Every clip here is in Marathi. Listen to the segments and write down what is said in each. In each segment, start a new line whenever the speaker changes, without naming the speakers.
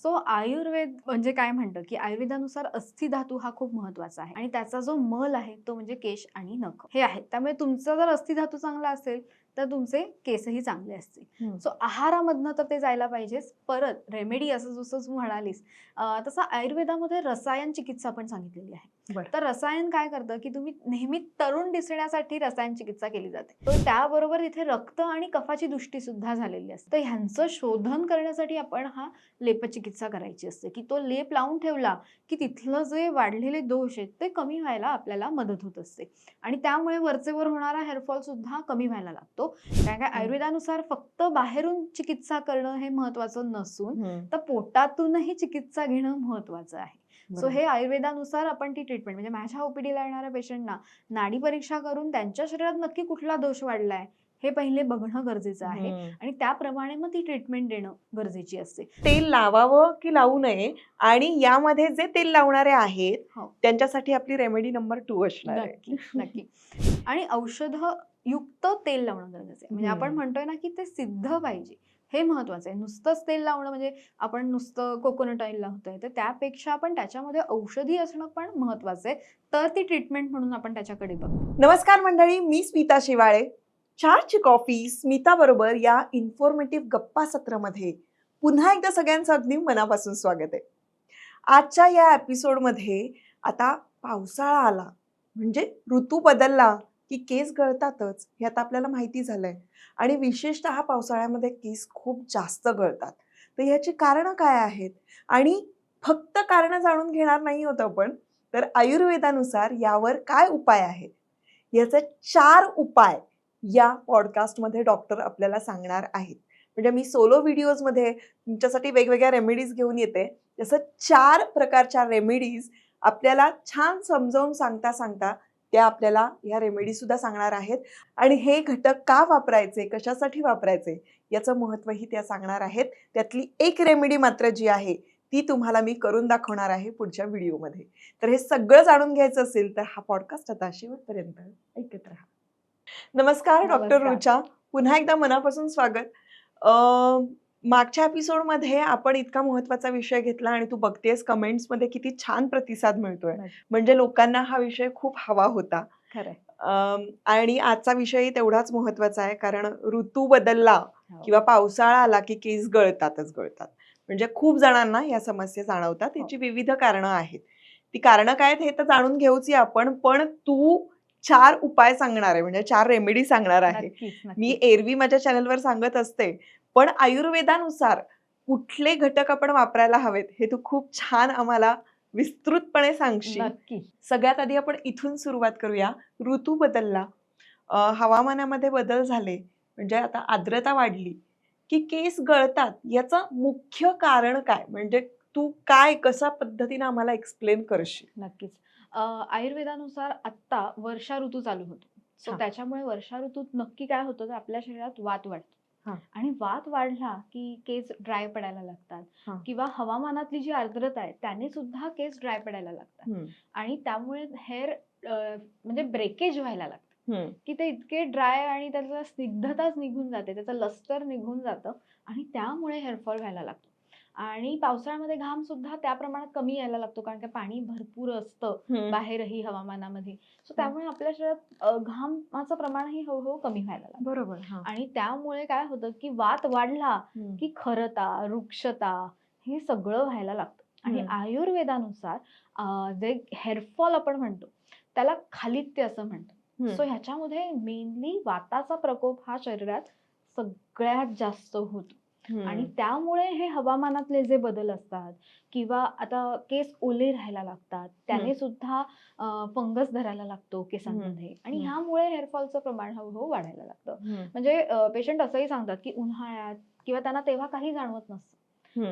सो आयुर्वेद म्हणजे काय म्हणतं की आयुर्वेदानुसार अस्थिधातू हा खूप महत्त्वाचा आहे. आणि त्याचा जो मल आहे तो म्हणजे केश आणि नख. हे आहे. त्यामुळे तुमचा जर अस्थिधातू चांगला असेल तर तुमचे केसही चांगले असतील. सो आहारामधनं तर ते जायला पाहिजेच. परत रेमेडी असं जसं तू म्हणालीस तसं आयुर्वेदामध्ये रसायन चिकित्सा पण सांगितलेली आहे. तर रसायन काय करतं की तुम्ही नेहमी तरुण दिसण्यासाठी रसायन चिकित्सा केली जाते. तर त्याबरोबर इथे रक्त आणि कफाची दृष्टी सुद्धा झालेली असते. तर ह्यांचं शोधन करण्यासाठी आपण हा लेपचिकित्सा करायची असते की तो लेप लावून ठेवला की तिथलं जे वाढलेले दोष आहेत ते कमी व्हायला आपल्याला मदत होत असते. आणि त्यामुळे वरचे वर होणारा हेअरफॉल सुद्धा कमी व्हायला लागतो. कारण काय आयुर्वेदानुसार फक्त बाहेरून चिकित्सा करणं हे महत्वाचं नसून. तर पोटातूनही चिकित्सा घेणं महत्वाचं आहे. सो. हे आयुर्वेदानुसार आपण ती ट्रीटमेंट म्हणजे माझ्या ओपीडीला येणाऱ्या पेशंटना नाडी परीक्षा करून त्यांच्या शरीरात नक्की कुठला दोष वाढलाय हे पहिले बघणं गरजेचं आहे. आणि त्याप्रमाणे मग ती ट्रीटमेंट देणं गरजेची असते
तेल लावावं की लावू नये आणि यामध्ये जे तेल लावणारे आहेत
हो.
त्यांच्यासाठी आपली रेमेडी नंबर टू असणार
नक्की नक्की आणि औषध युक्त तेल लावणं गरजेचं आहे म्हणजे आपण. म्हणतोय ना की ते सिद्ध पाहिजे हे महत्वाचं आहे. नुसतंच तेल लावणं म्हणजे आपण नुसतं कोकोनट ऑइल लावतोय तर त्यापेक्षा आपण त्याच्यामध्ये औषधी असणं पण महत्वाचं आहे. तर ती ट्रीटमेंट म्हणून आपण त्याच्याकडे बघतो.
नमस्कार मंडळी मी स्मिता शिवाळे. चारची कॉफी स्मिता बरोबर या इन्फॉर्मेटिव्ह गप्पा सत्रामध्ये पुन्हा एकदा सगळ्यांचं अगदी मनापासून स्वागत आहे. आजच्या या एपिसोडमध्ये आता पावसाळा आला. म्हणजे ऋतू बदलला. की केस गळतातच हे आता आपल्याला माहिती झालंय. आणि विशेषतः पावसाळ्यामध्ये केस खूप जास्त गळतात. तर याची कारणं काय आहेत? आणि फक्त कारणं जाणून घेणार नाही होत आपण तर आयुर्वेदानुसार यावर काय उपाय आहेत? याचे चार उपाय या पॉडकास्टमध्ये डॉक्टर आपल्याला सांगणार आहेत. म्हणजे मी सोलो व्हिडिओजमध्ये तुमच्यासाठी वेगवेगळ्या रेमेडीज घेऊन येते. जसं चार प्रकारच्या रेमेडीज आपल्याला छान समजावून सांगता सांगता त्या आपल्याला या रेमेडी सुद्धा सांगणार आहेत. आणि हे घटक का वापरायचे? कशासाठी वापरायचे? याचं महत्त्वही त्या सांगणार आहेत. त्यातली एक रेमेडी मात्र जी आहे ती तुम्हाला मी करून दाखवणार आहे पुढच्या व्हिडिओमध्ये. तर हे सगळं जाणून घ्यायचं असेल तर हा पॉडकास्ट आता शेवटपर्यंत ऐकत राहा. नमस्कार डॉक्टर. रुचा पुन्हा एकदा मनापासून स्वागत. अं, मागच्या एपिसोडमध्ये आपण इतका महत्त्वाचा विषय घेतला आणि तू बघतेस कमेंट्समध्ये किती छान प्रतिसाद मिळतोय. म्हणजे लोकांना हा विषय खूप हवा होता
खरंय
अं, आणि आजचा विषयही तेवढाच महत्त्वाचा आहे कारण ऋतू बदलला
हो.
किंवा पावसाळा आला की केस गळतातच गळतात म्हणजे खूप जणांना या समस्या जाणवतात
हो.
याची विविध कारणं आहेत ती कारणं काय आहेत हे तर जाणून घेऊच या आपण पण तू चार उपाय सांगणार आहे म्हणजे चार रेमेडी सांगणार आहे मी. एरवी माझ्या चॅनलवर सांगत असते पण आयुर्वेदानुसार कुठले घटक आपण वापरायला हवेत हे तू खूप छान आम्हाला विस्तृतपणे सांगशील.
नक्की.
सगळ्यात आधी आपण इथून सुरुवात करूया. ऋतू बदलला. हवामानामध्ये बदल झाले. म्हणजे आता आर्द्रता वाढली. की केस गळतात याचं मुख्य कारण काय? म्हणजे तू काय कशा पद्धतीने आम्हाला एक्सप्लेन करशील?
नक्कीच. आयुर्वेदानुसार आत्ता वर्षा ऋतू चालू होतो. सो. त्याच्यामुळे वर्षा ऋतूत नक्की काय होतं? तर आपल्या शरीरात वात वाढतो.
हा.
आणि वात वाढला की केस ड्राय पडायला
हा.
लागतात किंवा हवामानातली जी आर्द्रता आहे त्याने सुद्धा केस ड्राय पडायला लागतात. आणि त्यामुळे हेअर म्हणजे ब्रेकेज व्हायला लागतं. की ते इतके ड्राय आणि त्याचं स्निग्धताच निघून जाते त्याचं लस्टर निघून जातं आणि त्यामुळे हेअरफॉल व्हायला लागतो. आणि पावसाळ्यामध्ये घाम सुद्धा त्या प्रमाणात कमी यायला लागतो कारण का पाणी भरपूर असतं बाहेरही हवामानामध्ये. सो त्यामुळे आपल्या शरीरात घामाचं प्रमाणही हळूहळू कमी व्हायला लागतं.
बरोबर
आणि त्यामुळे काय होतं की वात वाढला की खरता वृक्षता हे सगळं व्हायला लागतं. आणि. आयुर्वेदानुसार जे हेअरफॉल आपण म्हणतो त्याला खालित्य असं म्हणतो. सो ह्याच्यामध्ये मेनली वाताचा प्रकोप हा शरीरात सगळ्यात जास्त होतो. आणि त्यामुळे हे हवामानातले जे बदल असतात किंवा आता केस ओले राहायला लागतात त्याने. सुद्धा फंगस धरायला लागतो केसांमध्ये आणि. ह्यामुळे हेअरफॉलचं प्रमाण हळूहळू वाढायला लागतं. म्हणजे पेशंट असंही सांगतात की उन्हाळ्यात किंवा त्यांना तेव्हा काही जाणवत नसतं.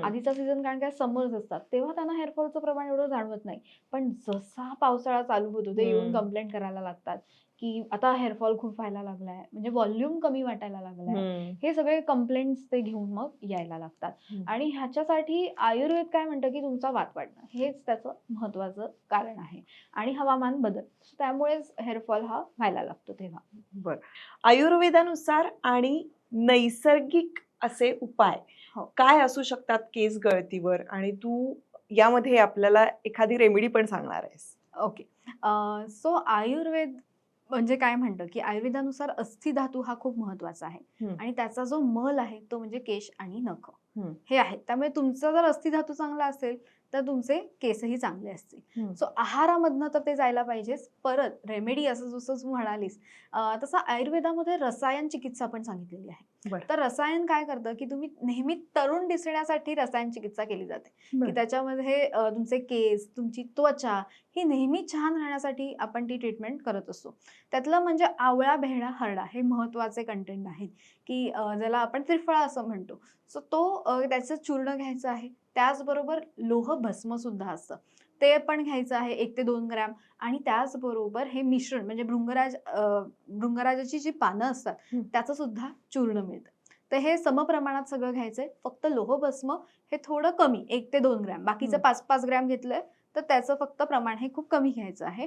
आधीचा सीझन कारण काय समर्स असतात तेव्हा त्यांना हेअरफॉलचं प्रमाण एवढं जाणवत नाही. पण जसा पावसाळा चालू होतो ते येऊन. कंप्लेंट करायला लागतात. की आता हेअरफॉल खूप व्हायला लागलाय. म्हणजे व्हॉल्यूम कमी वाटायला लागलाय. हे सगळे कंप्लेंट्स ते घेऊन मग यायला लागतात. आणि ह्याच्यासाठी आयुर्वेद काय म्हणतं की तुमचा वात वाढणं. हेच त्याचं महत्वाचं कारण आहे. आणि हवामान बदल. त्यामुळेच हेअरफॉल हा व्हायला लागतो तेव्हा.
बर. आयुर्वेदानुसार आणि नैसर्गिक असे उपाय
हो.
काय असू शकतात केस गळतीवर? आणि तू यामध्ये आपल्याला एखादी रेमेडी पण सांगणार आहेस.
ओके. सो आयुर्वेद म्हणजे काय म्हणतं की आयुर्वेदानुसार अस्थि धातू हा खूप महत्त्वाचा आहे. आणि त्याचा जो मल आहे तो म्हणजे केश आणि नख. हे आहे त्यामुळे तुमचा जर अस्थि धातू चांगला असेल तर तुमचे केसही चांगले असतील. सो आहारामधनं तर ते जायला पाहिजेच. परत रेमेडी असं जसं तू म्हणालीस तसं आयुर्वेदामध्ये रसायन चिकित्सा पण सांगितलेली आहे. तर रसायन काय करतं की तुम्ही नेहमी तरुण दिसण्यासाठी रसायन चिकित्सा केली जाते. की त्याच्यामध्ये तुमचे केस तुमची त्वचा ही नेहमी छान राहण्यासाठी आपण ती ट्रीटमेंट करत असतो. त्यातलं म्हणजे आवळा भेडा हरडा हे महत्त्वाचे कंटेंट आहेत. की ज्याला आपण त्रिफळा असं म्हणतो. सो तो त्याचं चूर्ण घ्यायचं आहे. त्याचबरोबर लोह भस्म सुद्धा असतं. ते पण घ्यायचं आहे एक ते दोन ग्रॅम. आणि त्याचबरोबर हे मिश्रण म्हणजे भृंगराज भृंगराजाची जी पानं असतात. त्याचं सुद्धा चूर्ण मिळतं. तर हे समप्रमाणात सगळं घ्यायचंय. फक्त लोहभस्म हे थोडं कमी एक ते दोन ग्रॅम. बाकीचं. पाच पाच ग्रॅम घेतलंय तर त्याचं फक्त प्रमाण हे खूप कमी घ्यायचं आहे.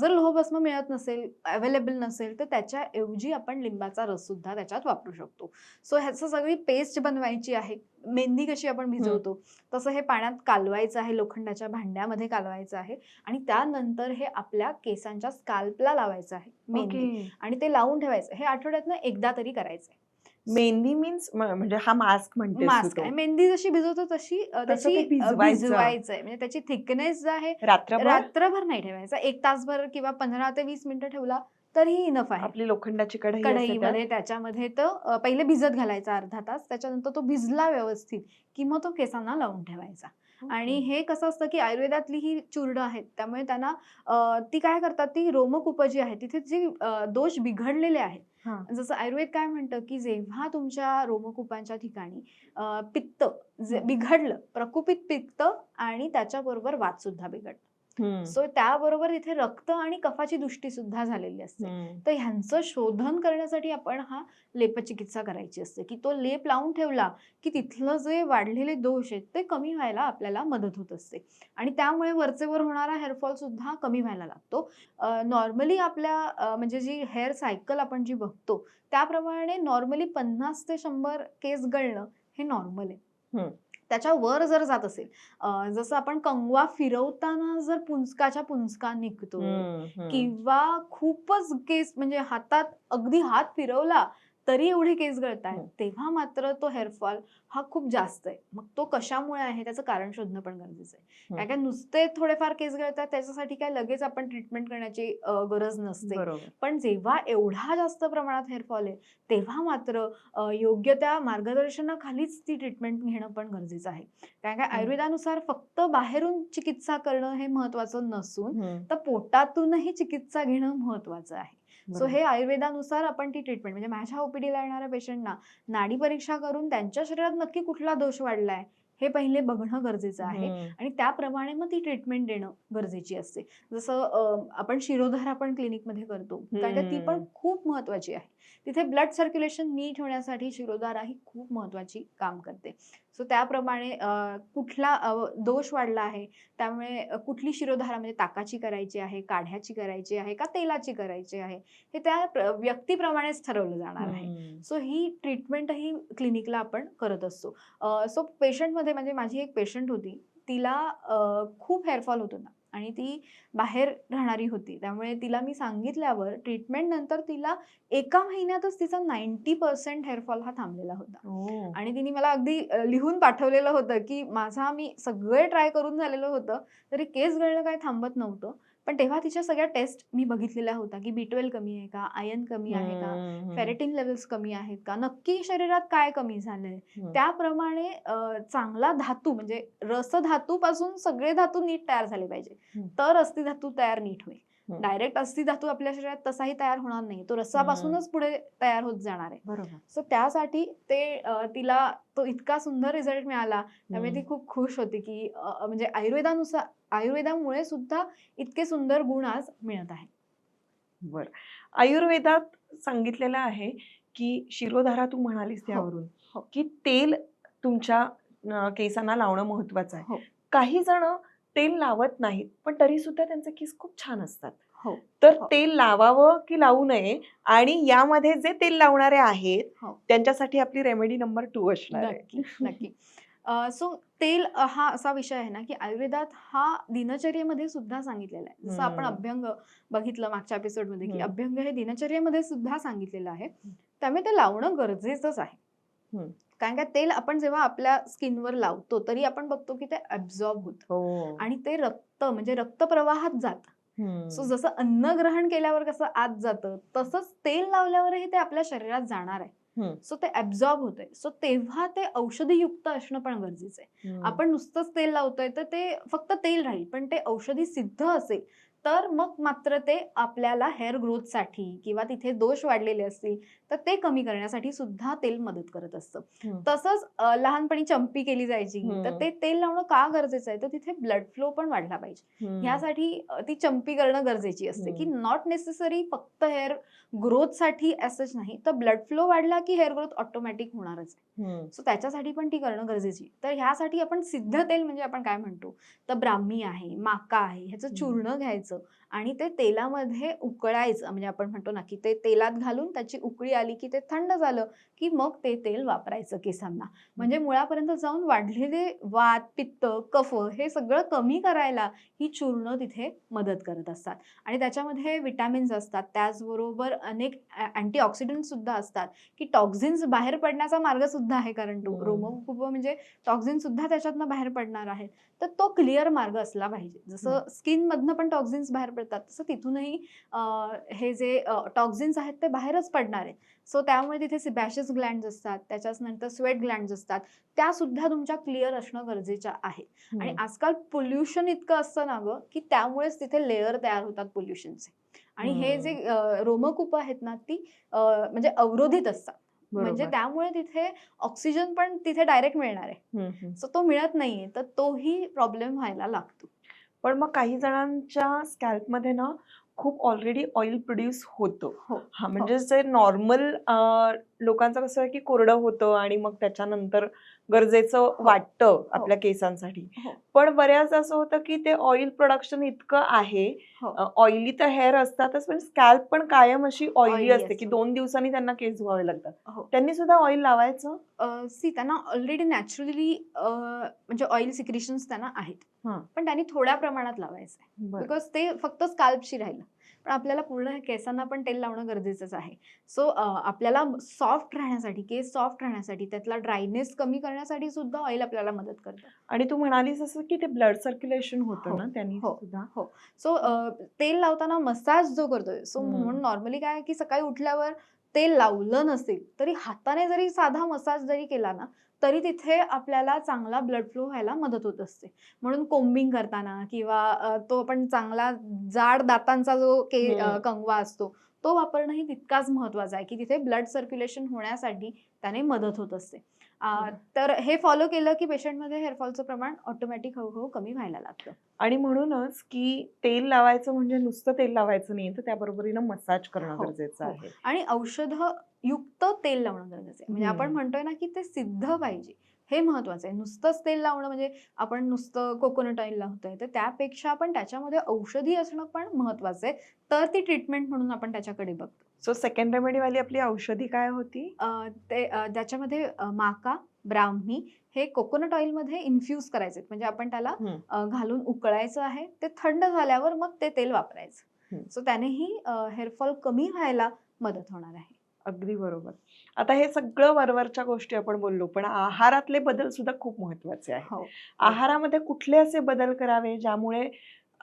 जर लोहभस्म मिळत नसेल अवेलेबल नसेल तर त्याच्याऐवजी आपण लिंबाचा रस सुद्धा त्याच्यात वापरू शकतो. सो ह्याचं सगळी पेस्ट बनवायची आहे. मेहंदी कशी आपण भिजवतो तसं हे पाण्यात कालवायचं आहे लोखंडाच्या भांड्यामध्ये कालवायचं आहे आणि त्यानंतर हे आपल्या केसांच्या स्काल्पला लावायचं आहे मेहंदी
ओके.
आणि ते लावून ठेवायचं. हे आठवड्यातनं एकदा तरी करायचं
मेहंदी मीन्स म्हणजे हा मास्क म्हणते
मास्क आहे. मेहंदी जशी भिजवतो तशी अ,
तसं
त्याची
ते भिजवायचं.
भिजवायचं. आहे म्हणजे त्याची थिकनेस जो आहे
रात्रभर?
रात्रभर नाही ठेवायचा. एक तासभर किंवा पंधरा ते वीस मिनिटं ठेवला तरीही इनफ आहे.
आपली लोखंडाची कढई असते त्यात.
कढईमध्ये त्याच्यामध्ये तर अ, पहिले भिजत घालायचा अर्धा तास. त्याच्यानंतर तो भिजला व्यवस्थित की मग तो केसांना लावून ठेवायचा. आणि हे कसं असतं की आयुर्वेदातली ही चूर्ण आहेत त्यामुळे त्यांना ती काय करतात ती रोमकूप जी आहे तिथे जी दोष बिघडलेले आहेत
हा.
जसं आयुर्वेद काय म्हणतं की जेव्हा तुमच्या रोमकुपांच्या ठिकाणी पित्त
हं.
बिघडलं प्रकुपित पित्त आणि त्याच्याबरोबर वात सुद्धा बिघडतं. सो त्याबरोबर इथे रक्त आणि कफाची दृष्टी सुद्धा झालेली असते. तर ह्यांचं शोधन करण्यासाठी आपण हा लेपचिकित्सा करायची असते की तो लेप लावून ठेवला की तिथलं जे वाढलेले दोष आहेत ते कमी व्हायला आपल्याला मदत होत असते. आणि त्यामुळे वरचेवर होणारा हेअरफॉल सुद्धा कमी व्हायला लागतो. नॉर्मली आपल्या म्हणजे जी हेअर सायकल आपण जी बघतो त्याप्रमाणे नॉर्मली पन्नास ते शंभर केस गळणं हे नॉर्मल आहे. त्याच्या वर जर जात असेल जसं आपण कंगवा फिरवताना जर पुंजकाच्या पुंजका निघतो. किंवा खूपच केस म्हणजे हातात अगदी हात फिरवला तरी एवढे केस गळत आहेत
हं.
तेव्हा मात्र तो हेअरफॉल हा खूप जास्त आहे मग तो कशामुळे आहे त्याचं कारण शोधणं पण गरजेचं आहे
हं.
काय काय नुसते थोडेफार केस गळतात त्याच्यासाठी काय लगेच आपण ट्रीटमेंट करण्याची गरज नसते पण जेव्हा एवढा जास्त प्रमाणात हेअरफॉल आहे तेव्हा मात्र योग्य त्या मार्गदर्शनाखालीच ती ट्रीटमेंट घेणं पण गरजेचं आहे कारण काय. आयुर्वेदानुसार फक्त बाहेरून चिकित्सा करणं हे महत्वाचं नसून. तर पोटातूनही चिकित्सा घेणं महत्वाचं आहे सो. हे आयुर्वेदानुसार आपण ती ट्रीटमेंट म्हणजे माझ्या ओपीडीला येणाऱ्या पेशंटना नाडी परीक्षा करून त्यांच्या शरीरात नक्की कुठला दोष वाढलाय हे पहिले बघणं गरजेचं आहे. आणि त्याप्रमाणे मग ती ट्रीटमेंट देणं गरजेची असते जसं आपण शिरोधारा पण क्लिनिकमध्ये करतो कारण ती पण. खूप महत्वाची आहे तिथे ब्लड सर्क्युलेशन नीट होण्यासाठी शिरोधारा ही खूप महत्वाची काम करते सो त्याप्रमाणे कुठला दोष वाढला आहे त्यामुळे कुठली शिरोधारा म्हणजे ताकाची करायची आहे काढ्याची करायची आहे का तेलाची करायची आहे हे त्या प्र- व्यक्तीप्रमाणेच ठरवलं जाणार आहे. सो ही ट्रीटमेंट ही क्लिनिकला आपण करत असतो. सो पेशंटमध्ये म्हणजे माझी एक पेशंट होती तिला खूप हेअरफॉल होत होता. आणि ती बाहेर राहणारी होती. त्यामुळे तिला मी सांगितल्यावर ट्रीटमेंट नंतर तिला एका महिन्यातच तिचा नाईन्टी पर्सेंट हेअरफॉल हा थांबलेला होता.
ओ.
आणि तिने मला अगदी लिहून पाठवलेलं होतं की माझा मी सगळे ट्राय करून झालेलं होतं तरी केस गळणं काही थांबत नव्हतं. पण तेव्हा तिच्या सगळ्या टेस्ट मी बघितलेल्या होत्या की बी ट्वेल्व कमी आहे का आयन कमी आहे का. फेरेटिन लेवल्स कमी आहेत का नक्की शरीरात काय कमी झालंय. त्याप्रमाणे चांगला धातू म्हणजे रस धातू पासून सगळे धातू नीट तयार झाले पाहिजे. तर अस्थि धातू तयार नीट होईल. डायरेक्ट अस्थि धातू आपल्या शरीरात तसाही तयार होणार नाही. तो रसापासूनच पुढे तयार होत जाणार आहे.
बरोबर.
सो त्यासाठी ते तिला तो इतका सुंदर रिझल्ट मिळाला त्यामुळे ती. खूप खुश होती की म्हणजे आयुर्वेदानुसार आयुर्वेदामुळे सुद्धा इतके सुंदर गुण आज मिळत आहे
बर. आयुर्वेदात सांगितलेलं आहे की शिरोधारा तू म्हणालीस त्यावरून
हो.
की तेल तुमच्या केसांना लावणं महत्वाचं आहे.
हो.
काही जण तेल लावत नाहीत पण तरी सुद्धा त्यांचे केस खूप छान असतात
हो.
तर
हो.
तेल लावावं की लावू नये आणि यामध्ये जे तेल लावणारे आहेत
हो.
त्यांच्यासाठी आपली रेमेडी नंबर टू असणार आहे
नक्की नक्की सो तेल अ, हा असा विषय आहे ना की आयुर्वेदात हा दिनचर्येमध्ये सुद्धा सांगितलेला आहे जसं आपण
हम्म.
अभ्यंग बघितलं मागच्या एपिसोडमध्ये की
हम्म.
अभ्यंग हे दिनचर्येमध्ये सुद्धा सांगितलेलं आहे त्यामुळे ते लावणं गरजेचंच आहे
हम्म.
कारण का तेल आपण जेव्हा आपल्या स्किनवर लावतो तरी आपण बघतो की ते अब्झॉर्ब होतं
हो
आणि ते रक्त म्हणजे रक्तप्रवाहात जात
हम्म.
सो जसं अन्न ग्रहण केल्यावर कसं आत जातं तसंच तेल लावल्यावरही ते आपल्या शरीरात जाणार आहे. सो ते ऍब्झॉर्ब होतंय सो तेव्हा ते औषधीयुक्त असणं पण गरजेचं आहे. आपण नुसतंच तेल लावतोय तर ते फक्त तेल राहील पण ते औषधी सिद्ध असेल तर मग मात्र ते आपल्याला हेअर ग्रोथसाठी किंवा तिथे दोष वाढलेले असतील तर ते कमी करण्यासाठी सुद्धा तेल मदत करत असतं. तसंच लहानपणी चंपी केली जायची तर. ते तेल लावणं का गरजेचं आहे तर तिथे ब्लड फ्लो पण वाढला पाहिजे. ह्यासाठी ती चंपी करणं गरजेची असते की. नॉट नेसेसरी फक्त हेअर ग्रोथसाठी असंच नाही तर ब्लड फ्लो वाढला की हेअर ग्रोथ ऑटोमॅटिक होणारच आहे. सो त्याच्यासाठी पण ती करणं गरजेची तर ह्यासाठी आपण सिद्ध तेल म्हणजे आपण काय म्हणतो तर ब्राह्मी आहे माका आहे ह्याचं. चूर्ण घ्यायचं isso. आणि ते तेलामध्ये उकळायचं. म्हणजे आपण म्हणतो ना की ते तेलात घालून त्याची उकळी आली की ते थंड झालं की मग ते तेल वापरायचं केसांना. म्हणजे मुळापर्यंत जाऊन वाढलेले वात पित्त कफ हे सगळं कमी करायला ही चूर्ण तिथे मदत करत असतात. आणि त्याच्यामध्ये विटॅमिन्स असतात. त्याचबरोबर अनेक अँटीऑक्सिडंट सुद्धा असतात की टॉक्झिन्स बाहेर पडण्याचा मार्ग सुद्धा आहे. कारण
हम्म.
रोमोकुप म्हणजे टॉक्झिन सुद्धा त्याच्यातनं बाहेर पडणार आहे तर तो क्लिअर मार्ग असला पाहिजे. जसं स्किन मधनं पण टॉक्झिन्स बाहेर पडतात तसं तिथूनही हे जे टॉक्झिन्स आहेत ते बाहेरच पडणार आहेत. सो त्यामुळे तिथे सिबॅशियस ग्लँड असतात त्याच्याच नंतर स्वेट ग्लँड असतात. त्या सुद्धा तुमच्या क्लिअर असणं गरजेच्या आहे. आणि. आजकाल पोल्युशन इतकं असतं ना गं की त्यामुळेच तिथे लेअर तयार होतात पोल्युशनचे आणि हे जे रोमकूप आहेत ना ती म्हणजे अवरोधित असतात. म्हणजे. त्यामुळे तिथे ऑक्सिजन पण तिथे डायरेक्ट मिळणार आहे. सो तो मिळत नाहीये तर तोही प्रॉब्लेम व्हायला लागतो.
पण मग काही जणांच्या स्कॅल्पमध्ये ना खूप ऑलरेडी ऑइल प्रोड्यूस होतं.
हो.
हा म्हणजे जे नॉर्मल लोकांचं कसं आहे की कोरडं होतं आणि मग त्याच्यानंतर गरजेचं वाटतं आपल्या केसांसाठी
हो.
पण बऱ्याच असं होतं की ते ऑइल प्रोडक्शन इतकं आहे
हो.
ऑइली तर हेअर असतातच पण स्कॅल्प पण कायम अशी ऑइली असते की. दोन दिवसांनी त्यांना केस धुवावे लागतात
हो
त्यांनी सुद्धा ऑइल लावायचं
सी त्यांना ऑलरेडी नॅचरली म्हणजे ऑइल सिक्रिशन्स त्यांना आहेत
हा.
पण त्यांनी थोड्या प्रमाणात लावायचं. बिकॉज ते फक्त स्काल्पशी राहिलं पण आपल्याला पूर्ण केसांना पण तेल लावणं गरजेचंच आहे सो आपल्याला सॉफ्ट राहण्यासाठी केस सॉफ्ट राहण्यासाठी त्यातला ड्रायनेस कमी करण्यासाठी सुद्धा ऑइल आपल्याला मदत करतं
आणि तू म्हणालीस असं की ते ब्लड सर्क्युलेशन होतं
हो,
ना त्यांनी
हो.
सुद्धा
सो तेल लावताना मसाज जो करतोय सो. म्हणून नॉर्मली काय की सकाळी उठल्यावर तेल लावलं नसेल तरी हाताने जरी साधा मसाज जरी केला ना तरी तिथे आपल्याला चांगला ब्लड फ्लो व्हायला मदत होत असते म्हणून कोम्बिंग करताना किंवा तो आपण चांगला जाड दातांचा जो के
हम्म.
कंगवा असतो तो वापरणंही तितकाच महत्त्वाचा आहे की तिथे ब्लड सर्क्युलेशन होण्यासाठी त्याने मदत होत असते. तर हे फॉलो केलं की पेशंटमध्ये हेअरफॉलचं प्रमाण ऑटोमॅटिक हळूहळू कमी व्हायला लागतं.
आणि म्हणूनच की तेल लावायचं म्हणजे नुसतं तेल लावायचं नाही तर त्याबरोबरीनं मसाज करणं
हो,
गरजेचं
हो.
आहे.
आणि औषध युक्त तेल लावणं गरजेचं आहे. म्हणजे आपण. म्हणतोय ना की ते सिद्ध पाहिजे. हे महत्वाचं आहे. नुसतंच तेल लावणं म्हणजे आपण नुसतं कोकोनट ऑइल लावतोय तर त्यापेक्षा आपण त्याच्यामध्ये औषधी असणं पण महत्वाचं आहे. तर ती ट्रीटमेंट म्हणून आपण त्याच्याकडे बघतो.
सो सेकंड रेमेडी वाली आपली औषधी काय होती?
अं, ते अं, अं, माका ब्राह्मी हे कोकोनट ऑइलमध्ये इन्फ्यूज करायचे. म्हणजे आपण त्याला
हम्म.
अं, घालून उकळायचं आहे. ते थंड झाल्यावर मग ते तेल वापरायचं.
हम्म.
सो त्यानेही हेअरफॉल कमी व्हायला मदत होणार आहे.
अगदी बरोबर. आता हे सगळं वरवरच्या गोष्टी आपण बोललो पण आहारातले बदल सुद्धा खूप महत्त्वाचे आहेत.
हो.
आहारामध्ये कुठले असे बदल करावे ज्यामुळे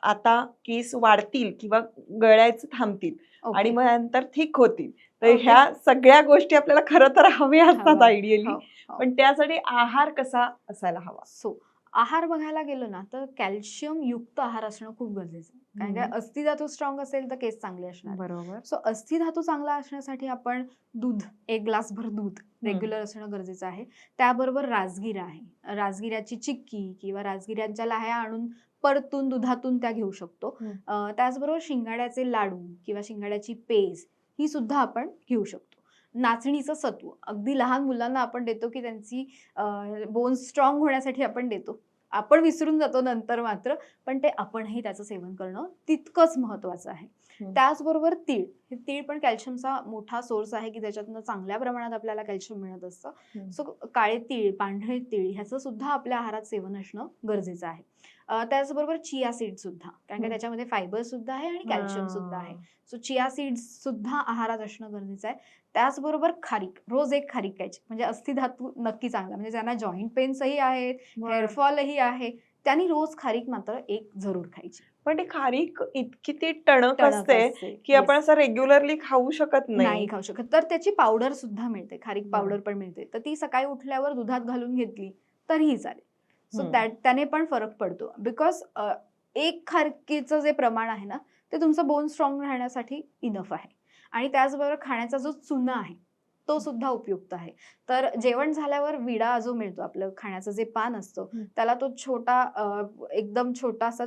आता केस वाढतील किंवा गळायचे थांबतील. आणि मग नंतर ठीक होतील तर. ह्या सगळ्या गोष्टी आपल्याला खरं तर हव्या असतात. आयडियली
हो, हो.
पण त्यासाठी आहार कसा असायला हवा
सो आहार बघायला गेलो ना तर कॅल्शियम युक्त आहार असणं खूप गरजेचं आहे कारण काय. अस्थिधातू स्ट्रॉंग असेल तर केस चांगले असणार
बरोबर
सो अस्थिधातू चांगला असण्यासाठी आपण दूध एक ग्लासभर दूध रेग्युलर असणं गरजेचं आहे त्याबरोबर राजगिरा आहे राजगिऱ्याची चिक्की किंवा राजगिऱ्यांच्या लाह्या आणून परतून दुधातून त्या घेऊ शकतो. त्याचबरोबर शिंगाड्याचे लाडू किंवा शिंगाड्याची पेज ही सुद्धा आपण घेऊ शकतो. नाचणीचं सत्व. अगदी लहान मुलांना आपण देतो की त्यांची बोन्स स्ट्रॉंग होण्यासाठी आपण देतो. आपण विसरून जातो नंतर मात्र पण ते आपणही त्याचं सेवन करणं तितकंच महत्वाचं आहे. त्याचबरोबर तीळ. हे तीळ पण कॅल्शियमचा मोठा सोर्स आहे की त्याच्यातनं चांगल्या प्रमाणात आपल्याला कॅल्शियम मिळत असतं. सो काळे तीळ पांढरे तीळ ह्याचं सुद्धा आपल्या आहारात सेवन असणं गरजेचं आहे. त्याचबरोबर चिया सीड सुद्धा. कारण की. त्याच्यामध्ये फायबर सुद्धा आहे आणि कॅल्शियम सुद्धा आहे. सो चिया सीड्स सुद्धा आहारात असणं गरजेचं आहे. त्याचबरोबर खारीक रोज एक खारीक खायची म्हणजे अस्थिधातू नक्की चांगला. म्हणजे ज्यांना जॉईंट पेन्सही आहेत. हेअरफॉलही आहे त्यांनी रोज खारीक मात्र एक जरूर खायची.
पण ती खारीक इतकी ती टणक असते. की. आपण असं रेग्युलरली खाऊ शकत
नाही. खाऊ शकत. तर त्याची पावडर सुद्धा मिळते. खारीक. पावडर पण मिळते. तर ती सकाळी उठल्यावर दुधात घालून घेतली तरीही चालेल. सो. त्या त्याने पण फरक पडतो बिकॉज एक खारकीचं जे प्रमाण आहे ना ते तुमचं बोन स्ट्रॉंग राहण्यासाठी इनफ आहे आणि त्याचबरोबर खाण्याचा जो चुना आहे तो सुद्धा उपयुक्त आहे तर जेवण झाल्यावर विडा जो मिळतो आपलं खाण्याचं जे पान असतं. त्याला तो छोटा एकदम छोटासा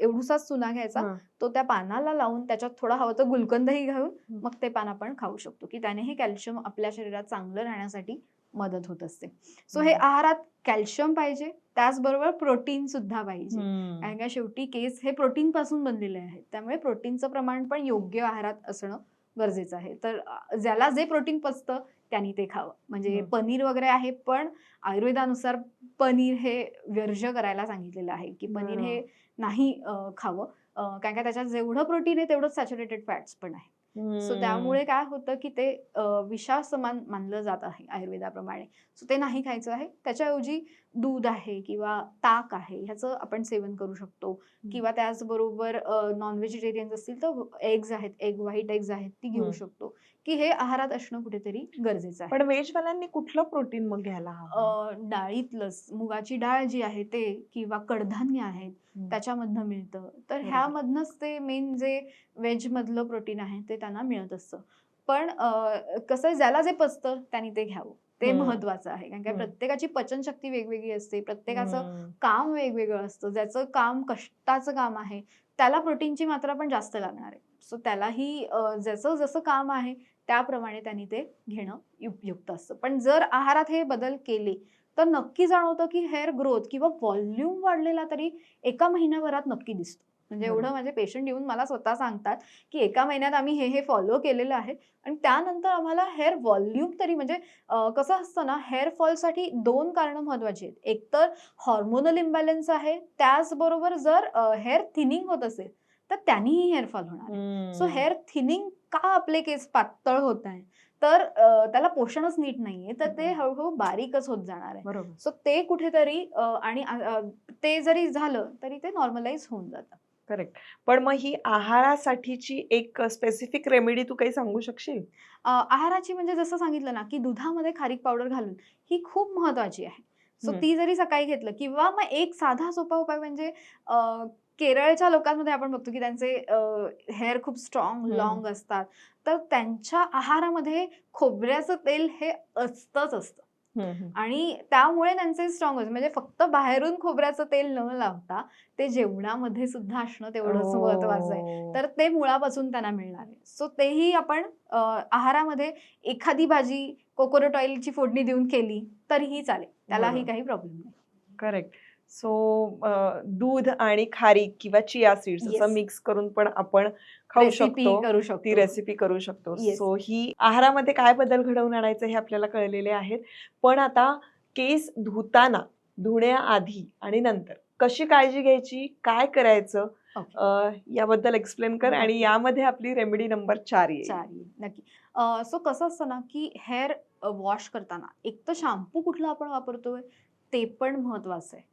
एवढूसाच चुना घ्यायचा. तो त्या पानाला लावून त्याच्यात थोडा हवं तर गुलकंदही घालून. मग ते पान आपण खाऊ शकतो की त्याने हे कॅल्शियम आपल्या शरीरात चांगलं राहण्यासाठी मदत होत असते. सो हे. आहारात कॅल्शियम पाहिजे त्याचबरोबर प्रोटीन सुद्धा पाहिजे. कारण का शेवटी केस हे प्रोटीन पासून बनलेले आहेत. त्यामुळे प्रोटीनचं प्रमाण पण योग्य आहारात असणं गरजेचं आहे. तर ज्याला जे प्रोटीन पचतं त्यांनी ते खावं. म्हणजे. पनीर वगैरे आहे पण आयुर्वेदानुसार पनीर हे वर्ज्य करायला सांगितलेलं आहे की पनीर हे नाही खावं. कारण का त्याच्यात जेवढं प्रोटीन आहे तेवढंच सॅच्युरेटेड फॅट्स पण आहे. सो. त्यामुळे काय होतं की ते अ, विषासमान मानलं जात आहे आयुर्वेदाप्रमाणे. सो ते नाही खायचं आहे. त्याच्याऐवजी दूध आहे किंवा ताक आहे ह्याचं आपण सेवन करू शकतो. किंवा त्याचबरोबर नॉन व्हेजिटेरियन असतील तर एग्ज आहेत. एग व्हाईट एग्ज आहेत. ती घेऊ. शकतो. की हे आहारात असणं कुठेतरी गरजेचं आहे
पण व्हेजवाल्यांनी कुठलं प्रोटीन मग घ्यायला हवं
डाळीतलंच मुगाची डाळ जी आहे ते किंवा कडधान्य आहेत
हम्म.
त्याच्यामधनं मिळतं तर. ह्यामधनंच ते मेन जे व्हेज मधलं प्रोटीन आहे ते त्यांना मिळत असतं पण कसं आहे, ज्याला जे पचतं त्यांनी ते घ्यावं ते. महत्वाचं आहे कारण का. प्रत्येकाची पचनशक्ती वेगवेगळी असते प्रत्येकाचं. काम वेगवेगळं असतं ज्याचं काम कष्टाचं काम आहे त्याला प्रोटीनची मात्रा पण जास्त लागणार आहे सो त्यालाही ज्याचं जसं काम आहे त्याप्रमाणे त्यांनी ते घेणं उपयुक्त असतं. पण जर आहारात हे बदल केले तर नक्की जाणवतं की हेअर ग्रोथ किंवा व्हॉल्यूम वाढलेला तरी एका महिन्याभरात नक्की दिसतो. म्हणजे. एवढं माझे पेशंट येऊन मला स्वतः सांगतात की एका महिन्यात आम्ही हे हे फॉलो केलेलं आहे. आणि त्यानंतर आम्हाला हेअर व्हॉल्यूम तरी म्हणजे कसं असतं ना हेअर फॉलसाठी दोन कारणं महत्वाची आहेत. एक तर हॉर्मोनल इम्बॅलन्स आहे. त्याचबरोबर जर हेअर थिनिंग होत असेल तर त्यांनीही हेअर फॉल होणार सो. हेअर थिनिंग का आपले केस पातळ होत आहे तर त्याला पोषणच नीट नाहीये. तर ते. हळूहळू बारीकच होत जाणार आहे.
बरोबर.
सो ते कुठेतरी आणि ते जरी झालं तरी ते नॉर्मलाइज होऊन जातं.
करेक्ट पण मग ही आहारासाठीची एक स्पेसिफिक रेमेडी तू काही सांगू शकशील?
आहाराची म्हणजे जसं सांगितलं ना की दुधामध्ये खारीक पावडर घालून ही खूप महत्वाची आहे. सो. ती जरी सकाळी घेतलं किंवा मग एक साधा सोपा उपाय म्हणजे केरळच्या लोकांमध्ये आपण बघतो की त्यांचे हेअर खूप स्ट्रॉंग. लॉंग असतात. तर त्यांच्या आहारामध्ये खोबऱ्याचं तेल हे असतंच असतं. आणि त्यामुळे त्यांचे स्ट्रॉंग म्हणजे फक्त बाहेरून खोबऱ्याचं तेल न लावता ते जेवणामध्ये सुद्धा असणं तेवढंच महत्वाचं आहे. तर ते मुळापासून त्यांना मिळणार आहे. सो तेही आपण आहारामध्ये एखादी भाजी कोकोनट ऑइलची फोडणी देऊन केली तरीही चालेल. त्यालाही. काही प्रॉब्लेम नाही.
करेक्ट सो दूध आणि खारीक किंवा चिया सीड्स असं. मिक्स करून पण आपण खाऊ शकतो.
करू
ती
शकतो.
रेसिपी करू शकतो. सो ही आहारामध्ये काय बदल घडवून आणायचं हे आपल्याला कळलेले आहेत. पण आता केस धुताना धुण्याआधी आणि नंतर कशी काळजी घ्यायची? काय करायचं? याबद्दल एक्सप्लेन कर आणि. यामध्ये आपली रेमेडी नंबर चार येईल.
नक्की. सो कसं असतं ना की हेअर वॉश करताना एक तर शॅम्पू कुठला आपण वापरतोय? ते पण महत्वाचं आहे.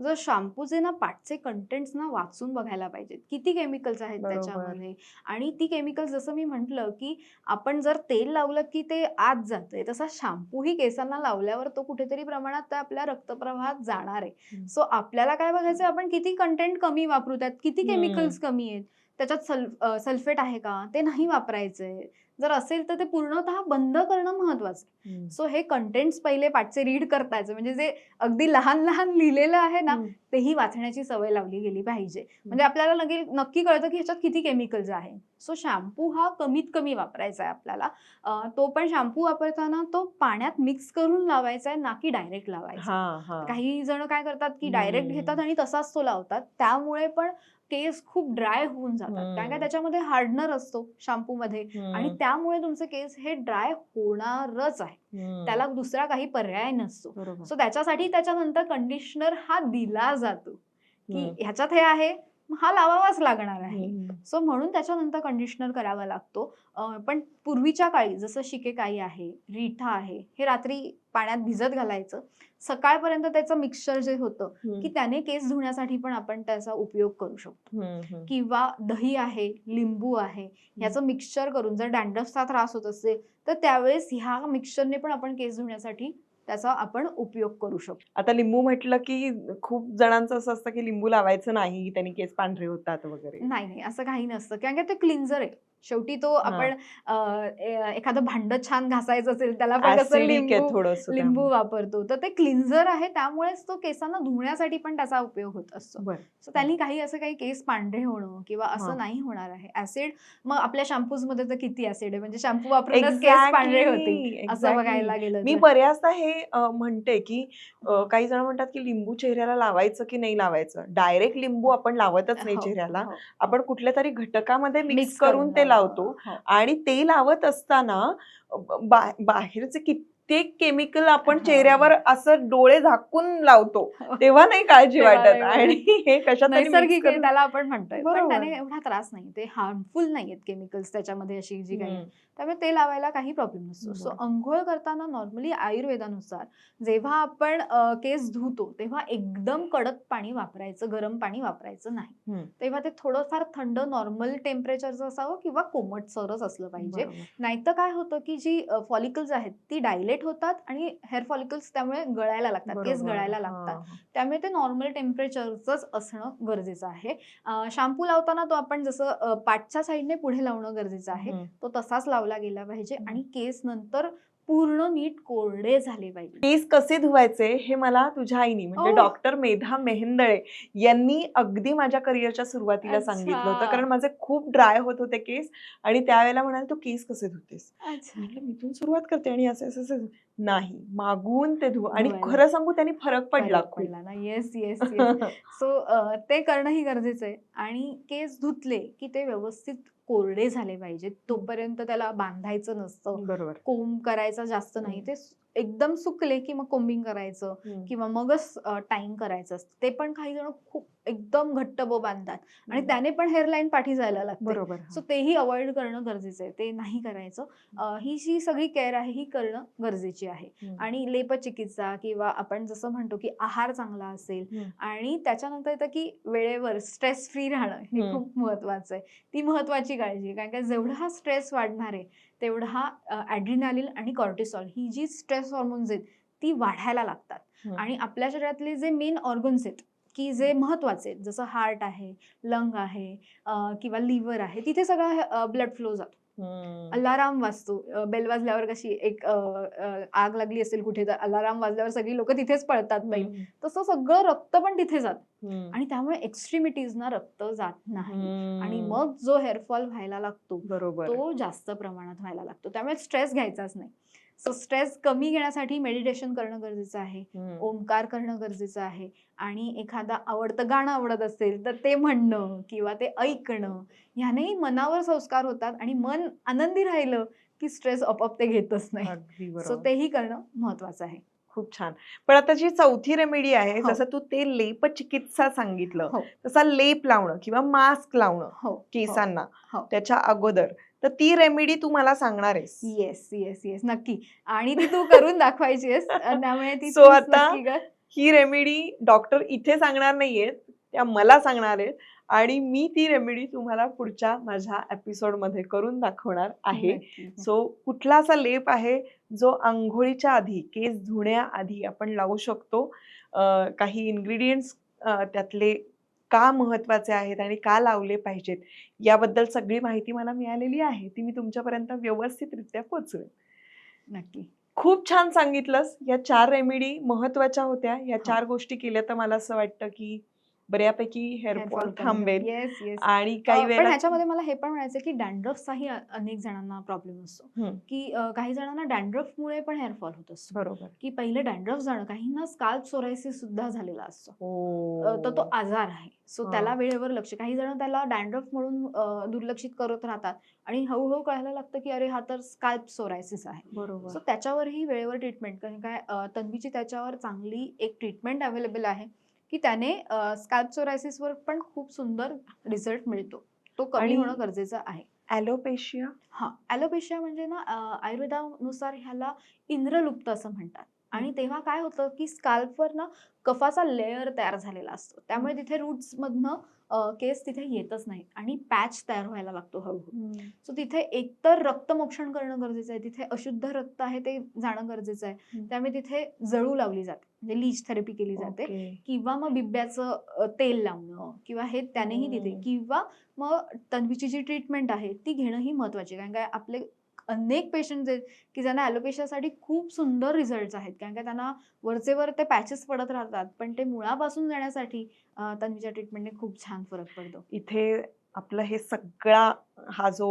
जर शॅम्पूचे ना पाठचे कंटेंट्स ना वाचून बघायला पाहिजेत. किती केमिकल्स आहेत. त्याच्यामध्ये? आणि ती केमिकल्स जसं मी म्हंटल की आपण जर तेल लावलं की ते आत जातंय तसा शॅम्पूही केसांना लावल्यावर तो कुठेतरी प्रमाणात त्या आपल्या रक्तप्रवाहात जाणार आहे. सो आपल्याला काय बघायचं आपण किती कंटेंट कमी वापरू त्यात किती. केमिकल्स कमी आहेत? त्याच्यात सल सल्फेट आहे का? ते नाही वापरायचंय. जर असेल तर ते पूर्णतः बंद करणं महत्वाचं. आहे सो हे कंटेंट्स पहिले पाठचे रीड करतायचे. म्हणजे जे अगदी लहान लहान लिहिलेलं आहे ना तेही वाचण्याची सवय लावली गेली पाहिजे. म्हणजे आपल्याला नक्की नक्की कळतं की ह्याच्यात किती केमिकल्स आहे. सो शॅम्पू हा कमीत कमी वापरायचा आहे आपल्याला. तो पण शॅम्पू वापरताना तो पाण्यात मिक्स करून लावायचा आहे ना की डायरेक्ट लावायचा काही जण काय करतात की डायरेक्ट. घेतात आणि तसाच तो लावतात. त्यामुळे पण केस खूप ड्राय होऊन जातात. कारण. का त्याच्यामध्ये हार्डनर असतो शॅम्पू मध्ये आणि त्यामुळे तुमचे केस हे ड्राय होणारच आहे. त्याला दुसरा काही पर्याय नसतो. सो त्याच्यासाठी त्याच्यानंतर कंडिशनर हा दिला जातो. की. ह्याच्यात हे आहे हा लावावाच लागणार आहे. सो म्हणून त्याच्यानंतर कंडिशनर करावा लागतो पण पूर्वीच्या काळी जसं शिकेकाई आहे रिठा आहे हे रात्री पाण्यात भिजत घालायचं सकाळपर्यंत त्याचं मिक्सचर जे होतं. की त्याने केस धुण्यासाठी पण आपण त्याचा उपयोग करू शकतो. किंवा दही आहे लिंबू आहे याचं मिक्सचर करून जर डॅन्ड्रफचा त्रास होत असेल तर त्यावेळेस ह्या मिक्सचरने पण आपण केस धुण्यासाठी त्याचा आपण उपयोग करू शकतो.
आता लिंबू म्हटलं की खूप जणांचं असं असतं की लिंबू लावायचं नाही त्यांनी केस पांढरे होतात वगैरे.
नाही नाही असं काही नसतं. कारण का ते क्लिन्झर आहे. शेवटी तो आपण एखादं भांड छान घासायचं असेल त्याला पण कसं लिंबू वापरतो. तर ते क्लिन्झर आहे त्यामुळेच तो केसांना धुण्यासाठी पण त्याचा उपयोग होत असतो. सो त्यांनी काही असं काही केस पांढरे होणं किंवा
हा.
असं नाही होणार आहे. ऍसिड मग आपल्या शॅम्पूजमध्ये तर किती ऍसिड आहे? म्हणजे शॅम्पू वापरूनच केस पांढरे
Exactly,
असं. बघायला गेलं
मी. बऱ्याचदा हे म्हणते की काही जण म्हणतात की लिंबू चेहऱ्याला लावायचं की नाही लावायचं? डायरेक्ट लिंबू आपण लावतच नाही
हो,
चेहऱ्याला.
हो.
आपण कुठल्या तरी घटकामध्ये मिक्स करून ते लावतो
हो.
आणि ते लावत असताना बा- बाहेरचे कित्येक केमिकल आपण
हो.
चेहऱ्यावर असं डोळे झाकून लावतो
हो.
तेव्हा नाही काळजी वाटत आणि हे कशात mix
नैसर्गिक त्याला आपण म्हणतोय पण. त्याने एवढा त्रास नाही ते हार्मफुल नाहीयेत केमिकल्स त्याच्यामध्ये अशी जी काही. त्यामुळे ते लावायला काही प्रॉब्लेम नसतो सो. अंघोळ करताना नॉर्मली आयुर्वेदानुसार जेव्हा आपण केस धुतो तेव्हा एकदम कडक पाणी वापरायचं गरम पाणी वापरायचं नाही. तेव्हा ते थोडंफार थंड नॉर्मल टेम्परेचरचं असावं किंवा कोमट सरच असलं पाहिजे. नाहीतर काय होतं की जी फॉलिकल्स आहेत ती डायलेट होतात आणि हेअर फॉलिकल्स त्यामुळे गळायला लागतात केस. गळायला लागतात. त्यामुळे ते नॉर्मल टेम्परेचरच असणं गरजेचं आहे शॅम्पू लावताना तो आपण जसं पाठच्या साईडने पुढे लावणं गरजेचं आहे. तो तसाच लावला गेला पाहिजे. आणि केस नंतर पूर्ण नीट कोरडे झाले पाहिजे
केस कसे धुवायचे हे मला तुझ्या आईनी म्हणजे
ओ.
डॉक्टर मेधा मेहेंदळे यांनी अगदी माझ्या करिअरच्या सुरुवातीला सांगितलं होतं. कारण माझे खूप ड्राय होत होते केस आणि त्यावेळेला म्हणाले तू केस कसे धुतेस म्हटलं मी इथून सुरुवात करते आणि असं असं असं नाही मागून ते धु आणि. खरं सांगू त्यांनी फरक पडला
पडला ना येस येस येस सो ते करणंही गरजेचं आहे आणि केस धुतले की ते व्यवस्थित कोरडे झाले पाहिजेत. तोपर्यंत त्याला बांधायचं नसतं.
बरोबर.
कोंब करायचा जास्त नाही. ते एकदम सुकले की मग कोम्बिंग करायचं. किंवा मगच टाइम करायचं असतं ते पण काही जण खूप एकदम घट्ट बो बांधतात आणि. त्याने पण हेअरलाईन पाठी जायला लागते
बरोबर
सो तेही अवॉइड करणं गरजेचं आहे ते नाही करायचं ही जी सगळी केअर आहे ही करणं गरजेची आहे. आणि लेपचिकित्सा किंवा आपण जसं म्हणतो की आहार चांगला असेल. आणि त्याच्यानंतर येतं की वेळेवर स्ट्रेस फ्री राहणं हे. खूप महत्वाचं आहे ती महत्वाची काळजी. कारण का जेवढा हा स्ट्रेस वाढणार आहे तेवढा हा ॲड्रिनालिन आणि कॉर्टिसॉल ही जी स्ट्रेस हॉर्मोन्स आहेत ती वाढायला लागतात. आणि आपल्या शरीरातले जे मेन ऑर्गन्स आहेत की जे महत्त्वाचे आहेत जसं हार्ट आहे लंग आहे किंवा लिव्हर आहे तिथे सगळा ब्लड फ्लो जातो. अलाराम वाजतो. बेल वाजल्यावर कशी एक आग लागली असेल कुठे तर अलाराम वाजल्यावर सगळी लोक तिथेच पळतात
हम्म.
तसं सगळं रक्त पण तिथे जात. आणि त्यामुळे एक्स्ट्रीमिटीजना रक्त जात नाही. आणि. मग जो हेअरफॉल व्हायला लागतो
बरोबर.
तो जास्त प्रमाणात व्हायला लागतो. त्यामुळे स्ट्रेस घ्यायचाच नाही. सो स्ट्रेस कमी घेण्यासाठी मेडिटेशन करणं गरजेचं आहे. ओंकार करणं गरजेचं आहे आणि एखादा आवडतं गाणं आवडत असेल तर ते म्हणणं किंवा ते ऐकणं ह्यानेही मनावर संस्कार होतात आणि मन आनंदी राहिलं की स्ट्रेस आपोआप ते घेतच नाही सो तेही करणं महत्वाचं आहे
खूप छान पण आता जी चौथी रेमेडी आहे
हो.
जसं तू ते लेप चिकित्सा सांगितलं
हो.
तसा लेप लावणं किंवा मास्क लावणं
हो
केसांना. त्याच्या अगोदर तर ती रेमेडी तू मला सांगणार आहेस.
येस येस येस नक्की. आणि ती तू करून दाखवायची आहेस त्यामुळे ती तूच
आता-. ही रेमेडी डॉक्टर इथे सांगणार नाहीयेत. त्या मला सांगणार आहेत. आणि मी ती रेमेडी तुम्हाला पुढच्या माझ्या एपिसोडमध्ये करून दाखवणार आहे. सो कुठला असा लेप आहे जो आंघोळीच्या आधी केस धुण्याआधी आपण लावू शकतो? काही इन्ग्रेडियंट्स त्यातले का महत्त्वाचे आहेत आणि का लावले पाहिजेत याबद्दल सगळी माहिती मला मिळालेली आहे ती मी तुमच्यापर्यंत व्यवस्थितरित्या पोहोचवेन
नक्की
खूप छान सांगितलंस या चार रेमेडी महत्त्वाच्या होत्या या. चार गोष्टी केल्या तर मला असं वाटतं की बऱ्यापैकी हेअरफॉल थांबेल
येस येस
आणि काही वेळेला
ह्याच्यामध्ये मला हे पण म्हणायचं की डॅन्ड्रफचाही अनेक जणांना प्रॉब्लेम असतो. की काही जणांना डॅन्ड्रफमुळे पण हेअरफॉल होत असतो.
बरोबर.
की पहिले डॅन्ड्रफ जाणं काहींना स्काल्प सोरायसिस सुद्धा झालेला असतो. अ, तर तो
हो.
आजार आहे. सो
हा.
त्याला वेळेवर लक्ष काही जण त्याला डॅन्ड्रफ म्हणून दुर्लक्षित करत राहतात आणि हळूहळू कळायला लागतं की अरे हा तर स्काल्प सोरायसिस आहे.
बरोबर.
सो त्याच्यावरही वेळेवर ट्रीटमेंट कारण काय तन्वीची त्याच्यावर चांगली एक ट्रीटमेंट अवेलेबल आहे. की त्याने स्कॅल्प वर पण खूप सुंदर रिझल्ट मिळतो. तो कमी होणं गरजेचं आहे.
ॲलोपेशिया?
हा ॲलोपेशिया म्हणजे ना आयुर्वेदानुसार ह्याला इंद्रलुप्त असं म्हणतात. आणि तेव्हा काय होतं की स्काल्पवर ना कफाचा लेअर तयार झालेला असतो. त्यामुळे तिथे रूट्स मधनं अ, केस तिथे येतच नाही आणि पॅच तयार व्हायला लागतो हळूहळू सो तिथे एकतर रक्तमोक्षण करणं गरजेचं आहे तिथे अशुद्ध रक्त आहे ते जाणं गरजेचं आहे. त्यामुळे तिथे जळू लावली जाते म्हणजे लीच थेरपी केली जाते. किंवा मग बिब्याचं तेल लावणं किंवा हे त्यानेही तिथे. किंवा मग तन्वीची जी ट्रीटमेंट आहे ती घेणं ही महत्वाची. कारण काय आपले अनेक पेशंट आहेत की ज्यांना ॲलोपेशियासाठी खूप सुंदर रिझल्ट आहेत कारण का त्यांना वरचे वर ते पॅचेस पडत राहतात पण ते मुळापासून जाण्यासाठी अ, तन्वीच्या ट्रीटमेंटने खूप छान फरक पडतो
इथे आपला हे सगळा हा जो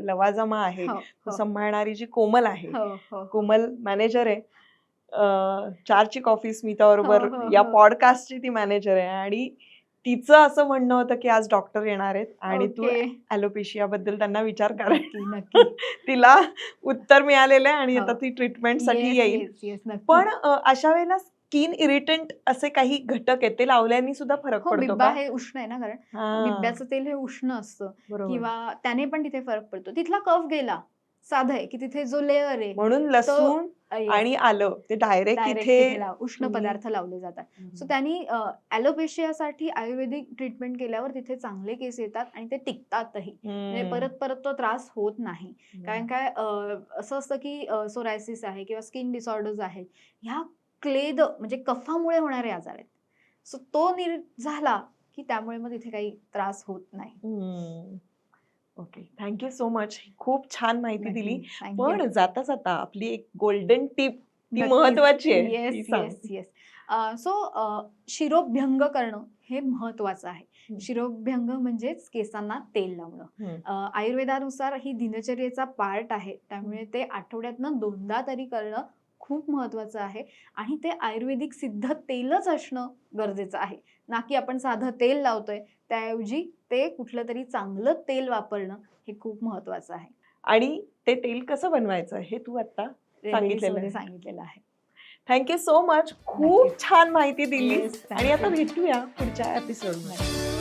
लवाजमा आहे
हो,
तो
हो.
सांभाळणारी जी कोमल आहे
हो, हो.
कोमल मॅनेजर आहे चारची कॉफी स्मिता बरोबर
हो, हो,
या. पॉडकास्टची ती मॅनेजर आहे आणि तिचं असं म्हणणं होतं की आज डॉक्टर येणार आहेत आणि तू. ॲलोपेशिया बद्दल त्यांना विचार करा
नक्की नक्की
तिला उत्तर मिळालेलं आहे आणि आता
हो.
ती ट्रीटमेंटसाठी
Yes,
येईल
yes, yes, नक्की.
पण अ, अशा वेळेला स्किन इरिटंट असे काही घटक आहेत ते लावल्याने सुद्धा फरक
हो
पडतो
बिब्बा
का
हे उष्ण आहे ना कारण
हा,
बिब्याचं तेल हे उष्ण असतं
बरोबर.
किंवा त्याने पण तिथे फरक पडतो तिथला कफ गेला साधं आहे की तिथे जो लेअर आहे
म्हणून लसूण आणि आलं ते डायरेक्ट इथे
उष्ण पदार्थ लावले जातात. सो त्यांनी ॲलोपेशियासाठी आयुर्वेदिक ट्रीटमेंट केल्यावर तिथे चांगले केस येतात आणि ते टिकतातही म्हणजे. परत परत तो त्रास होत नाही. कारण काय असं असतं की सोरायसिस आहे किंवा स्किन डिसऑर्डर्स आहेत ह्या क्लेद म्हणजे कफामुळे होणारे आजार आहेत सो तो निर झाला की त्यामुळे मग तिथे काही त्रास होत नाही.
ओके. थँक्यू सो मच खूप छान माहिती दिली.
Thank you.
पण जाता जाता आपली एक गोल्डन टिप ती
नक्कीच.
महत्वाची आहे. ती
येस
सांग.
येस येस सो शिरोभ्यंग करणं हे महत्वाचं आहे. शिरोभ्यंग म्हणजेच केसांना तेल लावणं. अ, आयुर्वेदानुसार ही दिनचर्येचा पार्ट आहे. त्यामुळे ते आठवड्यातनं दोनदा तरी करणं खूप महत्वाचं आहे. आणि ते आयुर्वेदिक सिद्ध तेलच असणं गरजेचं आहे. ना की आपण साधं तेल लावतोय त्याऐवजी ते कुठलं तरी चांगलं तेल वापरणं हे खूप महत्वाचं आहे
आणि ते तेल कसं बनवायचं हे तू आता सांगितलेलं.
सांगितलेलं आहे
थँक्यू सो मच खूप. छान माहिती दिली आणि आता. भेटूया पुढच्या एपिसोडमध्ये